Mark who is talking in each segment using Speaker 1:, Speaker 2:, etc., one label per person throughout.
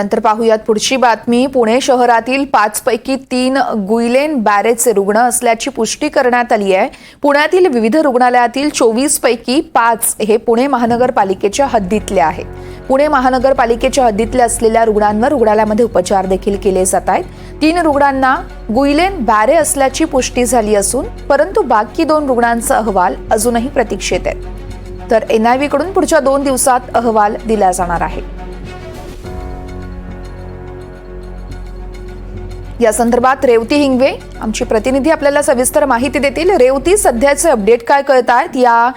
Speaker 1: नंतर पाहूयात पुढची बातमी. पुणे शहरातील पाचपैकी तीन गुईलेन बॅरेजचे रुग्ण असल्याची पुष्टी करण्यात आली आहे. पुण्यातील विविध रुग्णालयातील चोवीस पैकी पाच हे पुणे महानगरपालिकेच्या हद्दीतले आहे पुणे महानगरपालिकेच्या हद्दीतल्या असलेल्या रुग्णांवर रुग्णालयामध्ये उपचार देखील केले जात आहेत. तीन रुग्णांना गुईलेन बॅरे असल्याची पुष्टी झाली असून परंतु बाकी दोन रुग्णांचा अहवाल अजूनही प्रतीक्षेत आहे. तर एनआयव्हीकडून पुढच्या दोन दिवसात अहवाल दिला जाणार आहे. या संदर्भात रेवती हिंगवे आमची प्रतिनिधी आपल्याला सविस्तर माहिती देतील. रेवती सध्याचे अपडेट काय कळत आहेत या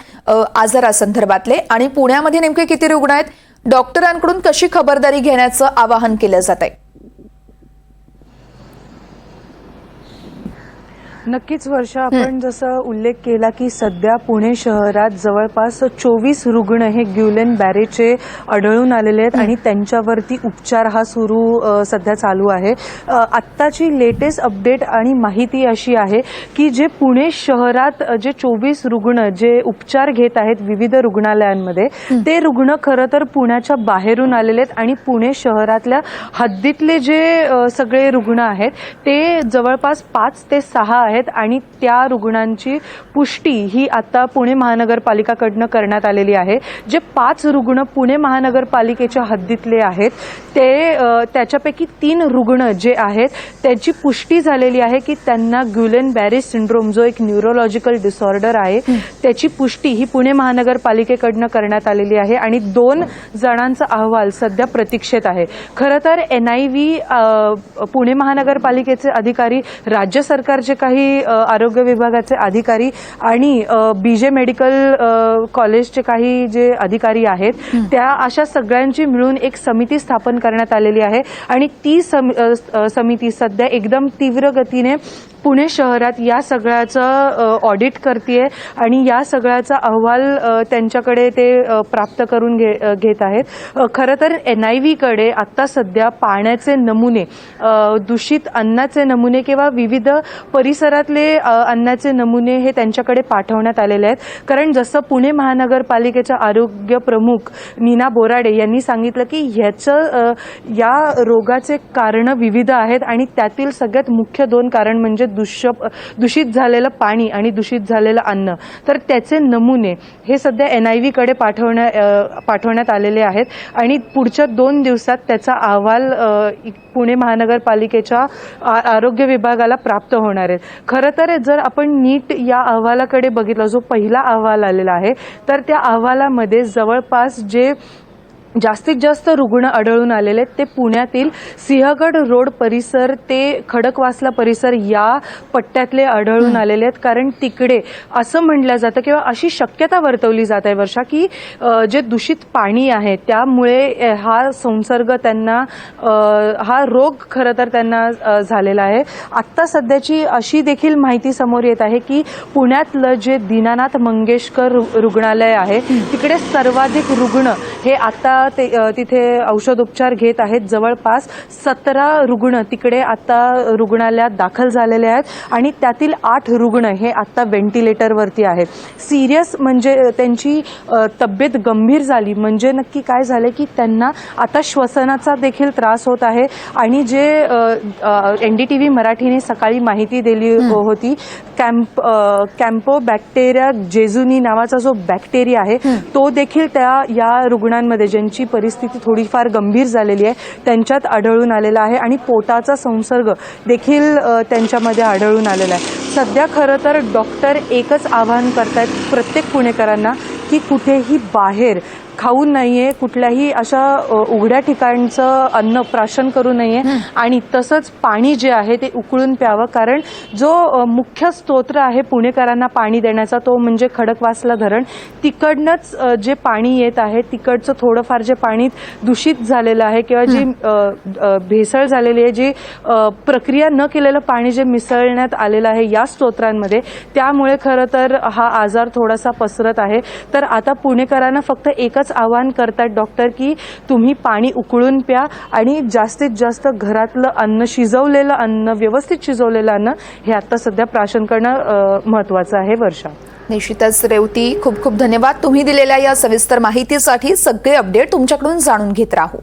Speaker 1: आजारासंदर्भातले आणि पुण्यामध्ये नेमके किती रुग्ण आहेत? डॉक्टरांकडून कशी खबरदारी घेण्याचं आवाहन केलं जात आहे
Speaker 2: नक्कीच वर्षा आपण जसं उल्लेख केला की सध्या पुणे शहरात जवळपास चोवीस रुग्ण हे ग्युलेन बॅरेचे आढळून आलेले आहेत आणि त्यांच्यावरती उपचार हा सुरू सध्या चालू आहे. आत्ताची लेटेस्ट अपडेट आणि माहिती अशी आहे की जे पुणे शहरात जे चोवीस रुग्ण जे उपचार घेत आहेत विविध रुग्णालयांमध्ये ते रुग्ण खरं तर पुण्याच्या बाहेरून आलेले आहेत आणि पुणे शहरातल्या हद्दीतले जे सगळे रुग्ण आहेत ते जवळपास पाच ते सहा आहेत आणि त्या रुग्णांची पुष्टी ही आता पुणे महानगरपालिकाकडनं करण्यात आलेली आहे. जे पाच रुग्ण पुणे महानगरपालिकेच्या हद्दीतले आहेत ते त्याच्यापैकी तीन रुग्ण जे आहेत त्याची पुष्टी झालेली आहे की त्यांना ग्युलेन बॅरिस सिंड्रोम जो एक न्यूरोलॉजिकल डिसऑर्डर आहे त्याची पुष्टी ही पुणे महानगरपालिकेकडनं करण्यात आलेली आहे आणि दोन जणांचा अहवाल सध्या प्रतीक्षेत आहे. खरं तर एन आय व्ही पुणे महानगरपालिकेचे अधिकारी राज्य सरकारचे काही अ, आरोग्य विभागाचे अधिकारी आणि बी जे मेडिकल कॉलेजचे काही जे अधिकारी आहेत त्या अशा सगळ्यांची मिळून एक समिती स्थापन करण्यात आलेली आहे. आणि ती सम- समिती सध्या एकदम तीव्र गतीने पुणे शहरात या सगळ्याचं ऑडिट करते आणि या सगळ्याचा अहवाल त्यांच्याकडे ते प्राप्त करून घे घेत आहेत. खरं तर एन आय व्हीकडे आत्ता सध्या पाण्याचे नमुने दूषित अन्नाचे नमुने किंवा विविध परिसरातले अन्नाचे नमुने हे त्यांच्याकडे पाठवण्यात आलेले आहेत. कारण जसं पुणे महानगरपालिकेच्या आरोग्य प्रमुख नीना बोराडे यांनी सांगितलं की ह्याचं या रोगाचे कारणं विविध आहेत आणि त्यातील सगळ्यात मुख्य दोन कारण म्हणजे दुष्य दूषित झालेलं पाणी आणि दूषित झालेलं अन्न. तर त्याचे नमुने हे सध्या एन आय व्हीकडे पाठवण्या पाठवण्यात आलेले आहेत. आणि पुढच्या दोन दिवसात त्याचा अहवाल पुणे महानगरपालिकेच्या आ- आरोग्य विभागाला प्राप्त होणार आहेत खरं तर जर आपण नीट या अहवालाकडे बघितलं जो पहिला अहवाल आलेला आहे तर त्या अहवालामध्ये जवळपास जे जास्तीत जास्त रुग्ण आढळून आलेले आहेत. ते पुण्यातील सिंहगड रोड परिसर ते खडकवासला परिसर या पट्ट्यातले आढळून आलेले आहेत. कारण तिकडे असं म्हटलं जातं किंवा अशी शक्यता वर्तवली जात आहे वर्षा की जे दूषित पाणी आहे त्यामुळे हा संसर्ग त्यांना हा रोग खरं तर त्यांना झालेला आहे. आत्ता सध्याची अशी देखील माहिती समोर येत आहे की पुण्यातलं जे दीनानाथ मंगेशकर रु- रुग्णालय आहे तिकडे सर्वाधिक रुग्ण हे आता ते तिथे औषधोपचार घेत आहेत. जवळपास सतरा रुग्ण तिकडे आता रुग्णालयात दाखल झालेले आहेत आणि त्यातील आठ रुग्ण हे आता व्हेंटिलेटरवरती आहेत. सिरियस म्हणजे त्यांची तब्येत गंभीर झाली म्हणजे नक्की काय झाले की त्यांना आता श्वसनाचा देखील त्रास होत आहे. आणि जे एन डी टी व्ही मराठीने सकाळी माहिती दिली होती कॅम्प कॅम्पो बॅक्टेरिया जेजुनी नावाचा जो बॅक्टेरिया आहे तो देखील त्या या रुग्णांमध्ये ज्यांची परिस्थिती थोडीफार गंभीर झालेली आहे त्यांच्यात आढळून आलेला आहे आणि पोटाचा संसर्ग देखील त्यांच्यामध्ये आढळून आलेला आहे. सध्या खरं तर डॉक्टर एकच आवाहन करतायत प्रत्येक पुणेकरांना की कुठेही बाहेर खाऊ नये कुठल्याही अशा उघड्या ठिकाणचं अन्न प्राशन करू नये. आणि तसंच पाणी जे आहे ते उकळून प्यावं. कारण जो मुख्य स्तोत्र आहे पुणेकरांना पाणी देण्याचा तो म्हणजे खडकवासला धरण. तिकडनंच जे पाणी येत आहे तिकडचं थोडंफार जे पाणी दूषित झालेलं आहे किंवा जी भेसळ झालेली आहे जी प्रक्रिया न केलेलं पाणी जे मिसळण्यात आलेलं आहे या स्तोत्रांमध्ये त्यामुळे खरं तर हा आजार थोडासा पसरत आहे. तर आता पुणेकरांना फक्त एवढंच आवाहन करतात डॉक्टर की तुम्ही पाणी उकळून प्या आणि जास्तीत जास्त घरातलं अन्न शिजवलेलं अन्न व्यवस्थित शिजवलेलं अन्न हे आता सध्या प्राशन करणं महत्वाचं महत्त्वाचं आहे वर्षा.
Speaker 1: निश्चितच रेवती खूप खूप धन्यवाद तुम्ही दिलेल्या या सविस्तर माहितीसाठी. सगळे अपडेट तुमच्याकडून जाणून घेत राहू.